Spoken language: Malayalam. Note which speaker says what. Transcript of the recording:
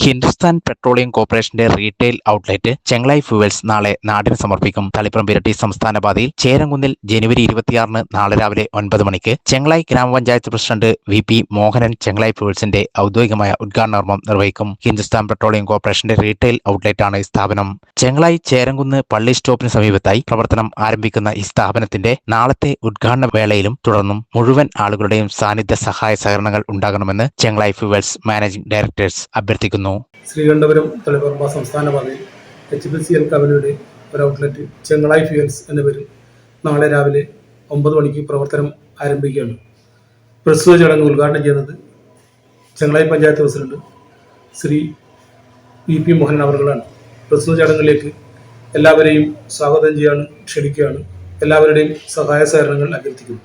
Speaker 1: Hindu ഹിന്ദുസ്ഥാൻ പെട്രോളിയം കോർപ്പറേഷന്റെ റീറ്റെയിൽ ഔട്ട്ലെറ്റ് ചെങ്ങളായി ഫ്യൂവൽസ് നാളെ നാടിന് സമർപ്പിക്കും. തളിപ്പുറം ഇരട്ടി സംസ്ഥാന പാതയിൽ ചേരങ്കുന്നിൽ ജനുവരി ഇരുപത്തിയാറിന് നാളെ രാവിലെ ഒൻപത് മണിക്ക് ചെങ്ങളായി ഗ്രാമപഞ്ചായത്ത് president V P Mohanan Chengalayi ഫ്യൂവൽസിന്റെ ഔദ്യോഗികമായ ഉദ്ഘാടനകർമ്മം നിർവഹിക്കും. ഹിന്ദുസ്ഥാൻ പെട്രോളിയം കോർപ്പറേഷന്റെ റീറ്റെയിൽ ഔട്ട്ലെറ്റാണ് ഈ സ്ഥാപനം. ചെങ്ങളായി ചേരങ്കുന്ന് പള്ളി സ്റ്റോപ്പിന് സമീപത്തായി പ്രവർത്തനം ആരംഭിക്കുന്ന ഈ സ്ഥാപനത്തിന്റെ നാളത്തെ ഉദ്ഘാടന വേളയിലും തുടർന്നും മുഴുവൻ ആളുകളുടെയും സാന്നിധ്യ സഹായ സഹകരണങ്ങൾ ഉണ്ടാകണമെന്ന് ചെങ്ങളായി ഫ്യൂവൽസ് മാനേജിംഗ് ഡയറക്ടേഴ്സ് അഭ്യർത്ഥിക്കുന്നു.
Speaker 2: ശ്രീകണ്ഠപുരം തളിപ്പറമ്പ സംസ്ഥാന പാതയിൽ എച്ച് പി സി എൽ കവലയുടെ ഒരു ഔട്ട്ലെറ്റ് ചെങ്ങളായി ഫ്യൂൽസ് എന്ന പേരിൽ നാളെ രാവിലെ ഒമ്പത് മണിക്ക് പ്രവർത്തനം ആരംഭിക്കുകയാണ്. പ്രസ്തുത ചടങ്ങ് ഉദ്ഘാടനം ചെയ്യുന്നത് Chengalayi panchayat president Shri V P Mohan അവർകളാണ് പ്രസ്തുത ചടങ്ങിലേക്ക് എല്ലാവരെയും സ്വാഗതം ചെയ്യാണ് ക്ഷണിക്കുകയാണ്. എല്ലാവരുടെയും സഹായ സഹകരണങ്ങൾ അഭ്യർത്ഥിക്കുന്നു.